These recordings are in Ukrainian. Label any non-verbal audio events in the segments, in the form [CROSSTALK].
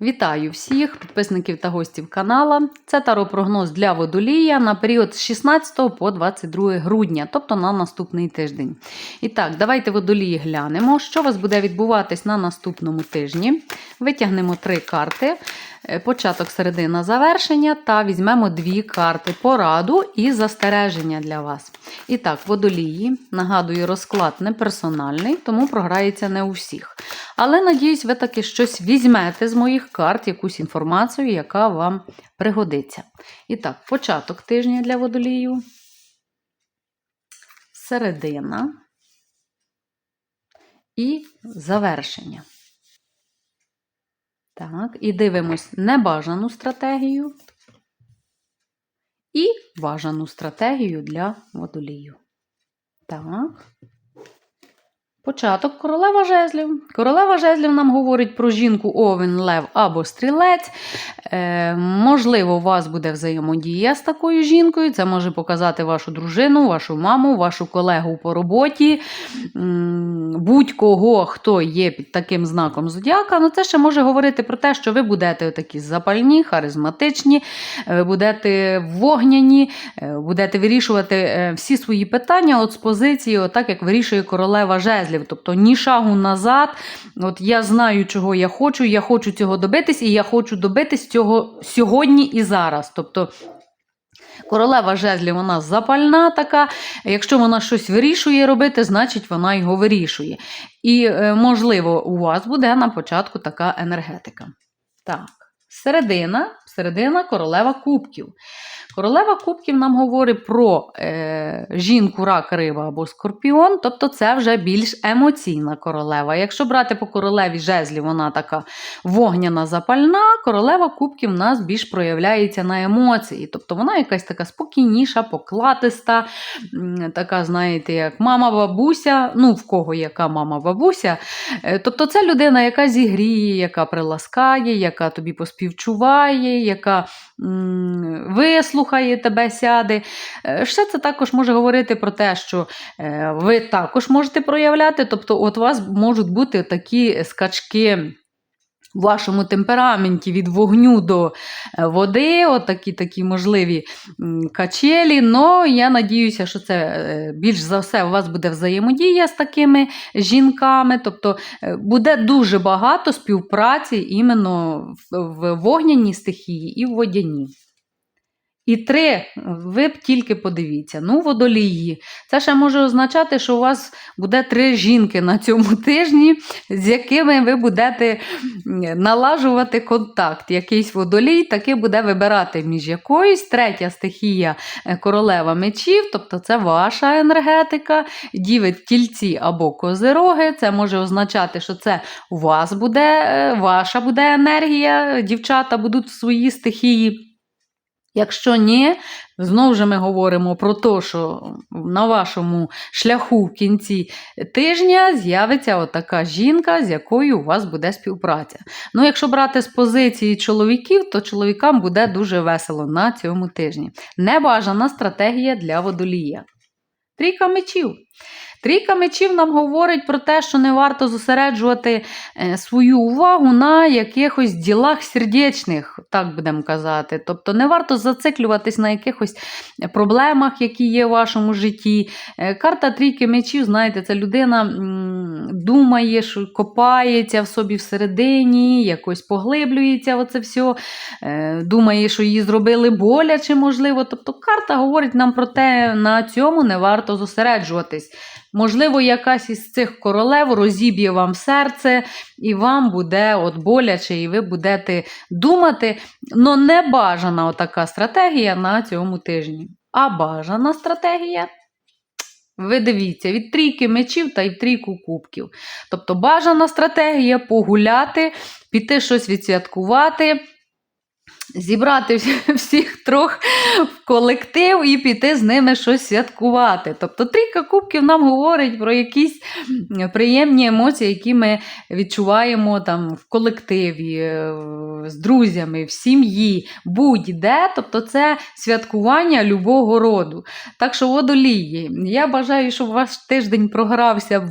Вітаю всіх підписників та гостів канала. Це таро-прогноз для водолія на період з 16 по 22 грудня, тобто на наступний тиждень. І так, давайте водолії глянемо, що у вас буде відбуватись на наступному тижні. Витягнемо три карти. Е, Початок, середина, завершення та візьмемо дві карти пораду і застереження для вас. І так, водолії, нагадую, розклад не персональний, тому програється не у всіх. Але надіюсь, ви таки щось візьмете з моїх карт, якусь інформацію, яка вам пригодиться. І так, початок тижня для водолію. Середина і завершення. Так, і дивимось небажану стратегію і бажану стратегію для водолію. Так. Початок королева жезлів. Королева жезлів нам говорить про жінку овен, лев або стрілець. Е, можливо, у вас буде взаємодія з такою жінкою. Це може показати вашу дружину, вашу маму, вашу колегу по роботі, будь-кого, хто є під таким знаком зодіака. Ну, це ще може говорити про те, що ви будете такі запальні, харизматичні, ви будете вогняні, е, будете вирішувати е, всі свої питання от з позиції, отак як вирішує королева жезлів. Тобто ні шагу назад. От я знаю, чого я хочу, я хочу цього добитись, і я хочу добитись цього сьогодні і зараз. Тобто. Королева жезлів, вона запальна така. Якщо вона щось вирішує робити, значить вона його вирішує. І, е, можливо, у вас буде на початку така енергетика. Так, середина, середина королева кубків. Королева кубків нам говорить про е, жінку, рак, риба або скорпіон, тобто це вже більш емоційна королева. Якщо брати по королеві жезлі, вона така вогняна запальна, королева кубків в нас більш проявляється на емоції. Тобто вона якась така спокійніша, покладиста, така, знаєте, як мама, бабуся, ну в кого яка мама, бабуся. Е, Тобто це людина, яка зігріє, яка приласкає, яка тобі поспівчуває, яка м, вислухає тебе, сяде. Е, Ще це також може говорити про те, що е, ви також можете проявляти, тобто от у вас можуть бути такі скачки. В вашому темпераменті від вогню до е, води, отакі такі можливі качелі. Но я надіюся, що це е, більш за все у вас буде взаємодія з такими жінками. Тобто е, буде дуже багато співпраці іменно в, в вогняній стихії і в водяній. І три, ви б тільки подивіться, ну, водолії. Це ще може означати, що у вас буде три жінки на цьому [LAUGHS] тижні, з якими ви будете налажувати контакт. Якийсь водолій таки буде вибирати між якоюсь. Третя стихія е, королева мечів, тобто це ваша енергетика, діви тільці або козироги. Це може означати, що це у вас буде, е, ваша буде енергія, дівчата будуть в своїй стихії. Якщо ні, знову ж ми говоримо про те, що на вашому шляху в кінці тижня з'явиться отака жінка, з якою у вас буде співпраця. Ну, якщо брати з позиції чоловіків, то чоловікам буде дуже весело на цьому тижні. Небажана стратегія для водолія. Трійка мечів. Трійка мечів нам говорить про те, що не варто зосереджувати е, свою увагу на якихось ділах сердечних, так будемо казати. Тобто не варто зациклюватись на якихось проблемах, які є в вашому житті. Е, Карта трійки мечів, знаєте, це людина думає, що копається в собі всередині, якось поглиблюється оце все, думає, що її зробили боляче, можливо. Тобто карта говорить нам про те, на цьому не варто зосереджуватись. Можливо, якась із цих королев розіб'є вам серце, і вам буде от боляче, і ви будете думати. Ну, не бажана отака стратегія на цьому тижні. А бажана стратегія. Ви дивіться, від трійки мечів та й в трійку кубків. Тобто бажана стратегія погуляти, піти щось відсвяткувати, зібрати всіх трьох в колектив і піти з ними щось святкувати. Тобто трійка кубків нам говорить про якісь приємні емоції, які ми відчуваємо там в колективі, е, з друзями, в сім'ї, будь-де. Тобто це святкування любого роду. Так що водолії, я бажаю, щоб ваш тиждень програвся в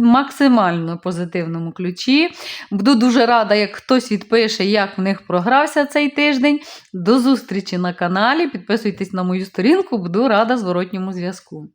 максимально позитивному ключі. Буду дуже рада, як хтось відпише, як в них програвся цей тиждень. До зустрічі на каналі. Підписуйтесь на мою сторінку, буду рада зворотньому зв'язку.